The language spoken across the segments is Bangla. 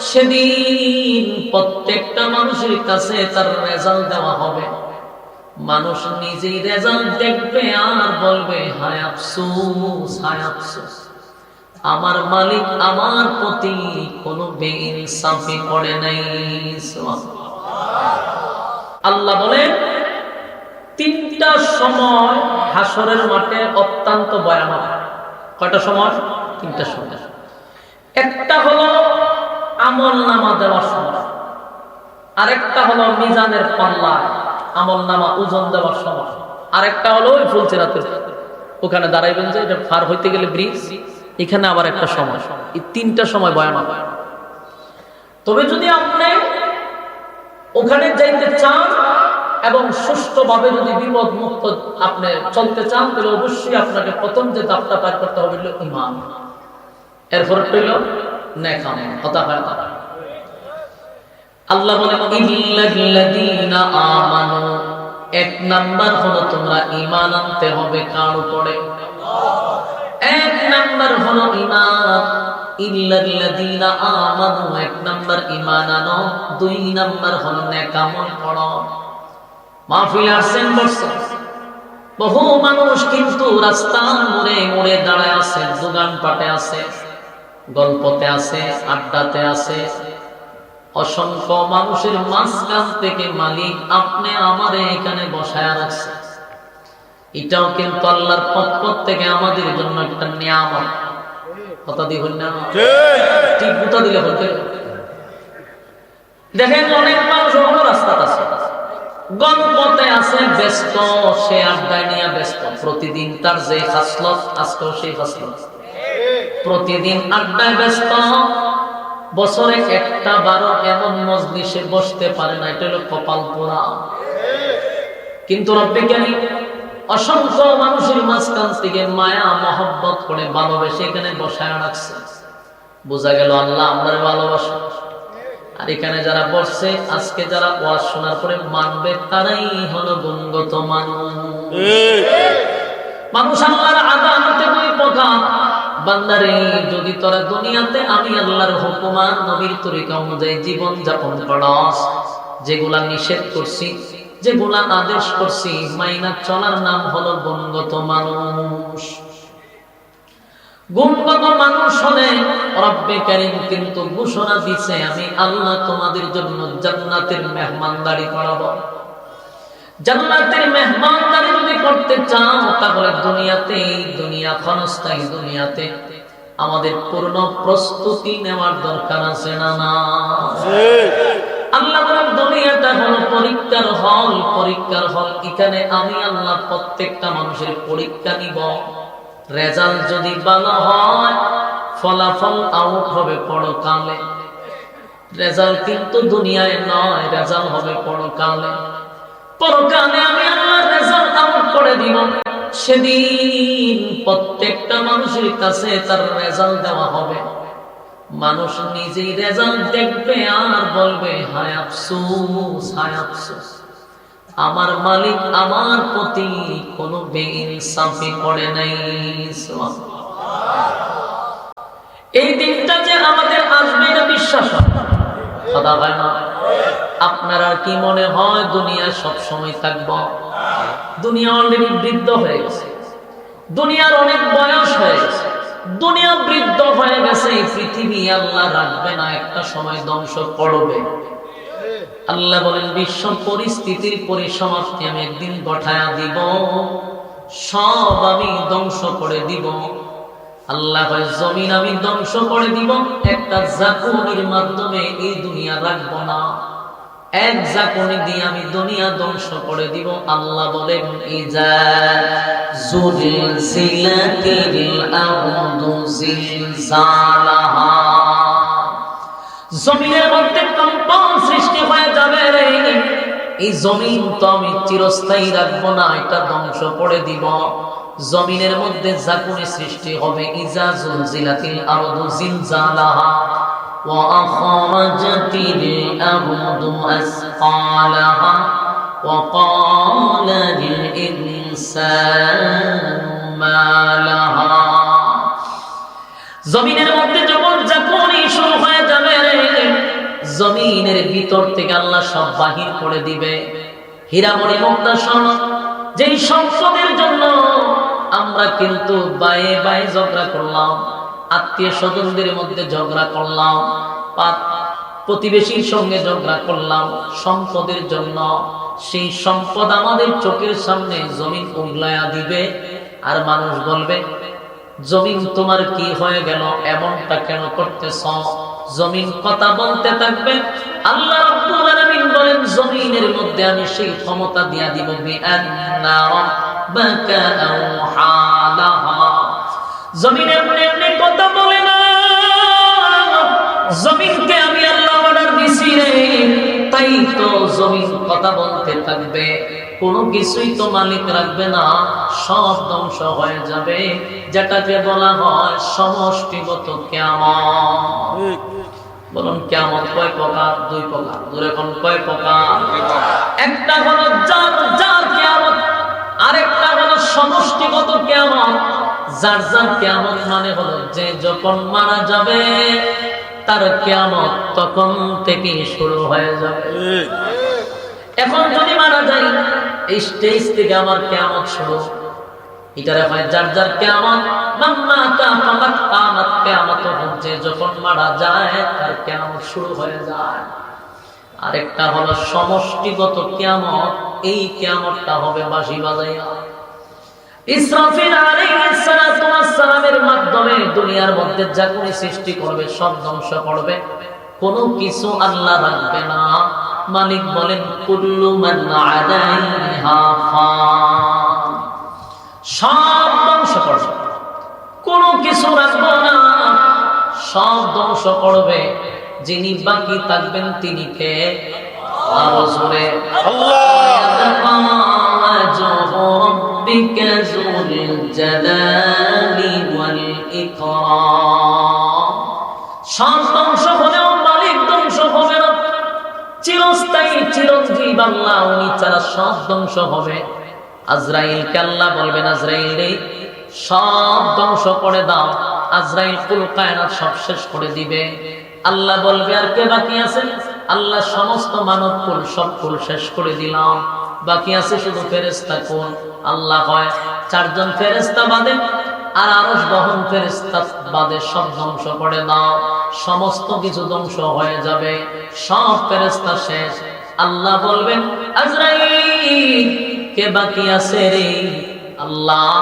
সেদিন প্রত্যেকটা মানুষের কাছে তার রেজাল্ট দেওয়া হবে। মানুষ নিজেই রেজাল্ট দেখবে আর বলবে, হায় আফসোস, হায় আমার মালিক আমার প্রতি কোনো বেইনসাফি করে নাই। আল্লাহ বলেন তিনটা সময় হাসরের মাঠে অত্যন্ত ভয়ানক। কয়টা সময়? তিনটা সময়। একটা হলো আমল নামা দেওয়ার সময় আরেকটা হলো মিজানের পাল্লায় আমল নামা ওজন দেওয়ার সময় আরেকটা হলো ওই ফুলচেরাতে ওখানে দাঁড়াইবেন যে এটা পার হইতে গেলে ব্রিজ, এখানে আবার একটা সময়। এই তিনটা সময় ভয়ানক তবে যদি আপনি ওখানে যাইতে চান এবং সুষ্ঠুভাবে যদি বিপদ মুক্ত আপনি চলতে চান, তাহলে অবশ্যই আপনাকে প্রথম যে দাপটা পার করতে হবে ইমান এরপর আল্লাহ ইল্লাল্লাযীনা আমানু এক নাম্বার হলো তোমরা ঈমান আনতে হবে কার উপরে? এক নাম্বার হলো ঈমান। ইল্লাল্লাযীনা আমানু, এক নাম্বার ঈমান আনো। দুই নাম্বার হলো নেকামল পড়ো। মাহফিল আসেন বসছেন বহু মানুষ কিন্তু রাস্তার মোড়ে মোড়ে দাঁড়ায় আছে দোকান পাটে আছে। গল্পতে আছে, আড্ডাতে আছে। অসংখ্য মানুষের মাঝখান থেকে মালিক আপনি আমারে এখানে বসায় রাখছে। এটাও কিন্তু আল্লাহর পক্ষ থেকে আমাদের জন্য একটা নিয়ামত। কথা দিয়ে হল না? ঠিক দিলে দেখেন অনেক মানুষ হলো রাস্তা আছে। গল্পতে আছে, ব্যস্ত, সে আড্ডায় নিয়ে ব্যস্ত। প্রতিদিন তার যে হাসলত আজকেও সেই হাসলত প্রতিদিন আড্ডায় ব্যস্ত। বছরে একটা বারো এমন মজলিসে বসতে পারে না এটা হলো কপাল পোড়া। কিন্তু রব্বিজ্ঞানী অসংখ্য মানুষের মাঝখান থেকে মায়া মহব্বত করে ভালোবেসে এখানে বসায় রাখছে। বোঝা গেল আল্লাহ আমরা ভালোবাসা। আর এখানে যারা বসছে আজকে যারা ওয়াজ শোনার পরে মানবে তারাই হলো গুণগত মানুষ। মানুষ আল্লাহর আদালতে দুই প্রকার বান্দারে, যদি তোরা দুনিয়াতে আমি আল্লাহর হুকুমান নবীর তরিকা অনুযায়ী জীবন যাপন করস, যেগুলা নিষেধ করছি, যেগুলা আদেশ করছি, মাইনা চলার নাম হলো গুণগত মানুষ। গুণগত মানুষ হলে রব্বে কারিম কিন্তু ঘোষণা দিছে, আমি আল্লাহ তোমাদের জন্য জান্নাতের মেহমানদারি করাবো। জান্নাতের মেহমানদারি যদি করতে চাও, তাহলে দুনিয়াতে দুনিয়া ক্ষণস্থায়ী দুনিয়াতে আমাদের পূর্ণ প্রস্তুতি নেওয়ার দরকার আছে না না? যদি হয়, ফলাফল আউট হবে রেজাল্ট কিন্তু দুনিয়ায় নয়, রেজাল্ট হবে পরকালে। পরকালে আমি আল্লাহ রেজাল্ট আউট করে দিব। সেদিন প্রত্যেকটা মানুষের কাছে তার রেজাল্ট দেওয়া হবে। মানুষ নিজেই রেজাল্ট দেখবে আর বলবে, হায় হায় আমার মালিক আমার প্রতি কোনো বেইনসাফি করে নাই। এই দিনটা যে আমাদের আসবে এটা বিশ্বাস হয়। কথা না আপনারা কি মনে হয় দুনিয়ায় সব সময় থাকব? দুনিয়া অলরেডি বৃদ্ধ হয়ে গেছে। দুনিয়ার অনেক বয়স হয়ে গেছে। দুনিয়া বৃদ্ধ হয়ে গেছে, এই পৃথিবী আল্লাহ রাখবে না, একটা সময় ধ্বংস করবে। আল্লাহ বলেন, বিশ্ব পরিস্থিতির পরিসমাপ্তি আমি একদিন গঠায়া দিব। সব আমি ধ্বংস করে দিব। আল্লাহ হয় জমিন আমি ধ্বংস করে দিব, একটা জাকুনির মাধ্যমে এই দুনিয়া রাখব না। এক জাকুনি দিয়ে আমি দুনিয়া ধ্বংস করে দিব। আল্লাহ বলেন, ইজা জুলজিলাতিল জমিনের মধ্যে কম্পন সৃষ্টি হয়ে যাবে এই জমিন তো আমি চিরস্থায়ী রাখব না, এটা ধ্বংস করে দিব। জমিনের মধ্যে জাকুনি সৃষ্টি হবে। ইজা জুলজিলাতিল আরদু জিলজালাহা ওয়া আখরাজাতিল আরদু আসকালাহা ওয়া ক্বালাল ইনসানু মা লাহা জমিনের মধ্যে যখন জাকুনি শুরু হয়ে যাবে, জমিনের ভিতর থেকে আল্লাহ সব বাহির করে দিবে। হীরা মণি মুক্তা যেই সম্পদের জন্য আমরা কিন্তু বায়ে বায়ে ঝগড়া করলাম, আত্মীয় স্বজনদের মধ্যে ঝগড়া করলাম প্রতিবেশীর সঙ্গে ঝগড়া করলাম, সম্পদের জন্য। সেই সম্পদ আমাদের চোখের সামনে জমিন উগলায়া দিবে, আর মানুষ বলবে, জমিন তোমার কি হয়ে গেল? এমনটা কেন করতেছ? জমিন কথা বলতে থাকবে, আল্লাহ বলেন, জমিনের মধ্যে আমি সেই ক্ষমতা দিয়া দিব রাব্বাকা আওহালাহা জমিন এমনি এমনি কথা বলে না। জমিনকে আমি আল্লাহ অর্ডার দিছি রে। তাই তো জমিন কথা বলতে থাকবে। কোনো কিছুই তো মালিক রাখবে না। সব ধ্বংস হয়ে যাবে। যেটাকে বলা হয় সমষ্টিগত কেমন বলুন কেমন কয় প্রকার? দুই প্রকার। দূরে কোন কয় প্রকার? একটা হলো যার যার যার কেমন মানে হলো, যে যখন মারা যাবে, তার কেমন তখন থেকে শুরু হয়ে যাবে। এখন যদি মারা যাই এই স্টেজ থেকে আমার কেমন শুরু। যার যার কেমন কামাত কামাত যখন মারা যায়, তার কেমন শুরু হয়ে যায়। আরেকটা হলো সমষ্টিগত কেমত এই কেমতটা হবে বাঁশি বাজাইয়া। সব ধ্বংস করবে। কোনো কিছু আল্লাহ রাখবে না। সব ধ্বংস করবে। যিনি বাকি থাকবেন তিনি কে? আরও ربك ذو الجلال والإكرام সব ধ্বংস হলেও মালিক ধ্বংস হবে না চিরস্থায়ী চিরঞ্জীব আল্লাহ উনি ছাড়া সব ধ্বংস হবে আজরাইল আল্লাহ বলবেন আজরাইল রে সব ধ্বংস করে দাও আজরাইল কুল কায়নাত সব শেষ করে দিবে আল্লাহ বলবে আর কে বাকি আছে আল্লাহ সমস্ত মানব কুল সব কুল শেষ করে দিলাম বাকি আছে শুধু ফেরেস্তা কোন? আল্লাহ হয় চারজন ফেরেস্তা বাদে আর আরস বহন ফেরেস্তা বাদে সব ধ্বংস করে দাও। সমস্ত কিছু ধ্বংস হয়ে যাবে। সব ফেরেস্তা শেষ। আল্লাহ বলবেন কে বাকি আছে রে? আল্লাহ,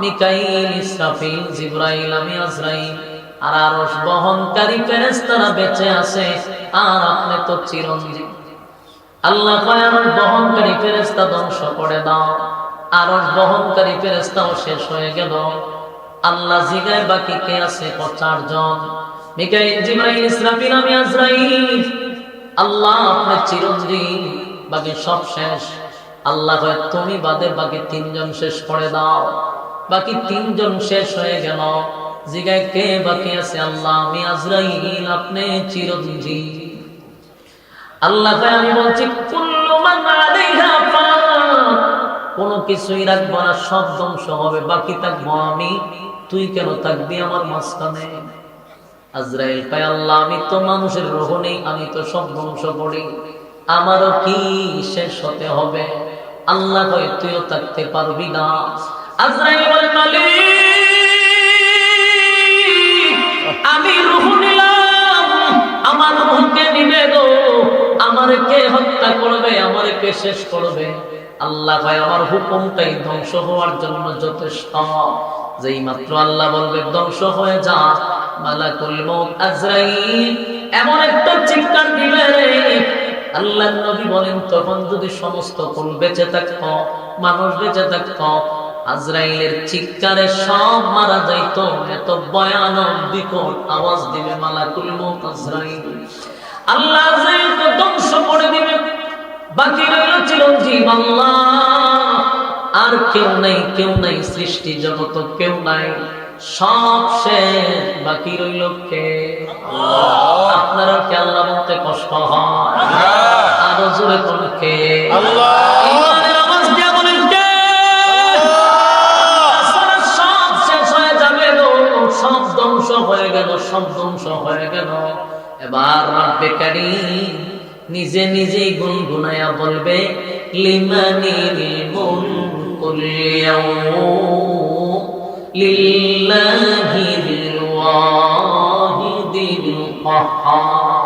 মিকাইল, ইসরাফিল, জিব্রাইল, আমি আজরাইল। আর আরস বহনকারী ফেরেস্তারা বেঁচে আছে। আর আপনি তো চিরঞ্জীব। আল্লাহ কয় আরস বহনকারী ফেরেস্তা ধ্বংস করে দাও। আরস বহনকারী ফেরেস্তাও শেষ হয়ে গেল। আল্লাহ জিগায় বাকি কে আছে চারজন? আজরাইল। আল্লাহ আপনি বাকি সব শেষ। আল্লাহ বাদে তিনজন শেষ করে দাও। বাকি তিনজন শেষ হয়ে গেল। জিগায় কে বাকি আছে? আল্লাহ আপনি চিরঞ্জীব আল্লাহ বলছি কোনো কিছুই রাখব না, সব ধ্বংস হবে, বাকি থাকব আমি। তুই কেন থাকবি আমার মাঝখানে? আজরাইল পায় আল্লাহ, আমি তো মানুষের রোহ নেই, আমি তো সব ধ্বংস করি। আমারও কি শেষ হতে হবে? আল্লাহ তুইও থাকতে পারবি না। আজরাইল মালিক আমার কে হত্যা করবে, আমার কে শেষ করবে? আল্লাহ ভাই, আমার হুকুমটাই ধ্বংস হওয়ার জন্য যথেষ্ট। যেই মাত্র আল্লাহ বলবে, ধ্বংস হয়ে যা, মালাকুল মউত আজরাইল। এমন একটা চিৎকার দিবে রে। আল্লাহ নবী বলেন, তখন যদি সমস্ত কুল বেঁচে থাকতো, মানুষ বেঁচে থাকতো, আজরাইলের চিৎকারে সব মারা যাইতো। এত ভয়ানক বিকট আওয়াজ দিবে মালাকুল মউত আজরাইল। আল্লাহ ধ্বংস করে দিবে বাকি রইল চিরঞ্জীব আল্লাহ। আর কেউ নাই কেউ নাই সৃষ্টি জগত কেউ নাই। সব শেষ বাকি রইল কে? আপনারা কে আল্লাহ বলতে কষ্ট হয়? আরও জোরে কোন কে? হয়ে গো সব ধ্বংস হয়ে গেল সব ধ্বংস হয়ে গেল। এবার রাব্বে নিজে নিজেই গুনগুনায়া বলবে লিমানিল মুলকুল ইয়াউম লিল্লাহিল ওয়াহিদিল কাহ্হার